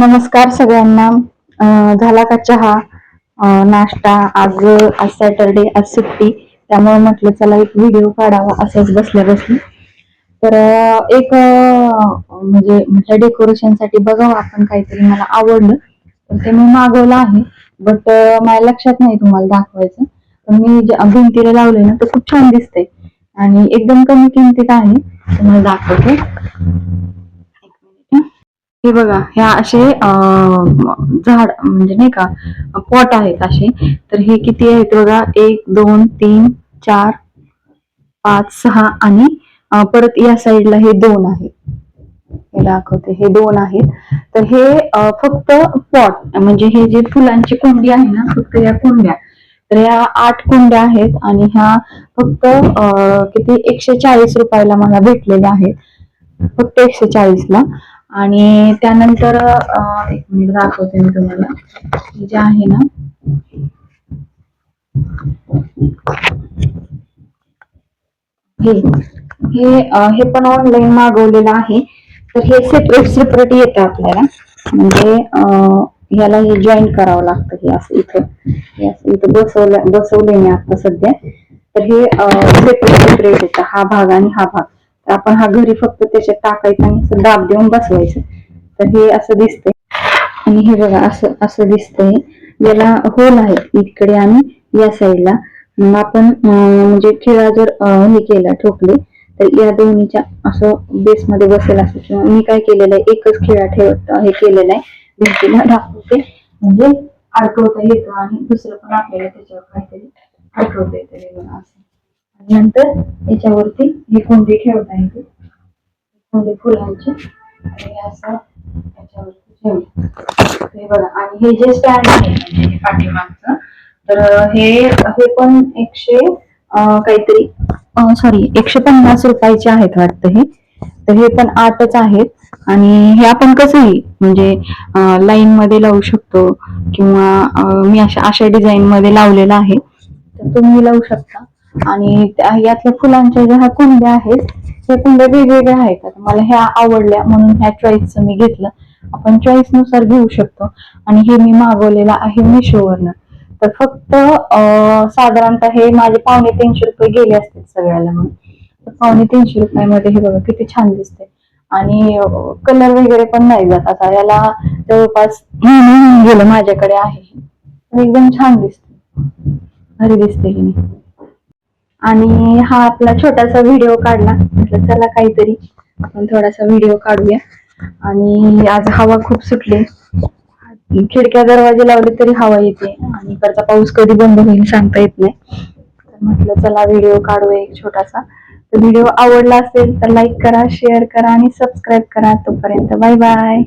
नमस्कार सगळ्यांना. झाला का चहा? नाश्ता? आज आज सॅटरडे आज सुट्टी. त्यामुळे म्हटलं चला एक व्हिडिओ काढावा असंच बसल्या बसली तर एक म्हणजे म्हटलं डेकोरेशनसाठी बघावं आपण काहीतरी. मला आवडलं. तर ते मी मागवलं आहे. बट माझ्या लक्षात नाही तुम्हाला दाखवायचं. पण मी जे भिंतीला लावले ना ते खूप छान दिसते आणि एकदम कमी किमतीत आहे. तुम्हाला दाखवते. हे बघा ह्या असे झाड म्हणजे नाही का पॉट आहेत असे. तर हे किती आहेत बघा? एक दोन तीन चार पाच सहा आणि परत या साईडला हे दोन आहेत. हे दाखवते हे दोन आहेत. तर हे फक्त पॉट म्हणजे हे जे फुलांची कुंडी आहे ना फक्त या कुंड्या. तर ह्या आठ कुंड्या आहेत आणि ह्या फक्त अं, किती एकशे चाळीस रुपयाला मला भेटलेल्या आहेत. फक्त एकशे चाळीस ला आणि त्यानंतर एक मिनिट दाखवते मी तुम्हाला. हे जे आहे ना हे हे हे पण ऑनलाईन मागवलेलं आहे. तर हे सेपरेट सेपरेट येतं आपल्याला. म्हणजे याला ह्याला हे जॉईन करावं लागतं हे असं इथं. इथं बसवलं बसवलंय मी आता सध्या. तर हे सेपरेट सेपरेट येतं. हा भाग आणि हा भाग. तर आपण हा घरी फक्त त्याच्यात टाकायचं आणि असं दाब देऊन बसवायचं. तर हे असं दिसतंय. आणि हे बघा असं असं दिसतंय. याला होल आहे इकडे आणि या साईडला मग आपण म्हणजे खिळा जर हे केला ठोकले तर या दोन्हीच्या असं बेस मध्ये बसेल असं. किंवा मी काय केलेलं आहे एकच खिळा ठेवत हे केलेला आहे. भिंतीला दाखवते. म्हणजे अडकवता येतं आणि दुसरं पण आपल्याला त्याच्यावर काहीतरी अडकवता येतं. बघा असं. आणि नंतर याच्यावरती हे कुंडी ठेवता येते. कोंडे फुलांची. आणि असं याच्यावरती ठेवले हे बघा. आणि हे जे स्टँड आहे म्हणजे हे पाठीमागचं तर हे हे पण एकशे काहीतरी सॉरी एकशे पन्नास रुपयाचे आहेत वाटतं हे. तर हे पण आठच आहेत. आणि हे आपण कसंही म्हणजे लाईन मध्ये लावू शकतो किंवा मी अशा अशा डिझाईन मध्ये लावलेलं आहे. तर तुम्ही लावू शकता. आणि यातल्या फुलांच्या ज्या ह्या कुंड्या आहेत त्या कुंड्या वेगवेगळ्या आहेत. आता मला ह्या आवडल्या म्हणून ह्या चॉईसचं मी घेतलं. आपण चॉईसनुसार घेऊ शकतो. आणि हे मी मागवलेलं आहे मिशोवरनं. तर फक्त साधारणतः हे माझे पावणे तीनशे रुपये गेले असतील सगळ्याला म्हणून. तर पावणे तीनशे रुपयामध्ये हे बघा किती छान दिसते आणि कलर वगैरे पण नाही जात. आता याला जवळपास गेलं माझ्याकडे आहे. एकदम छान दिसते भारी दिसते ही आणि हा आपला छोटासा व्हिडिओ काढला. म्हटलं चला काहीतरी आपण थोडासा व्हिडिओ काढूया. आणि आज हवा खूप सुटली. खिडक्या दरवाजे लावले तरी हवा येते. आणि इकडचा पाऊस कधी बंद होईल सांगता येत नाही. तर म्हटलं चला व्हिडिओ काढूया एक छोटासा. तर व्हिडिओ आवडला असेल तर लाईक करा शेअर करा आणि सबस्क्राईब करा. तोपर्यंत बाय बाय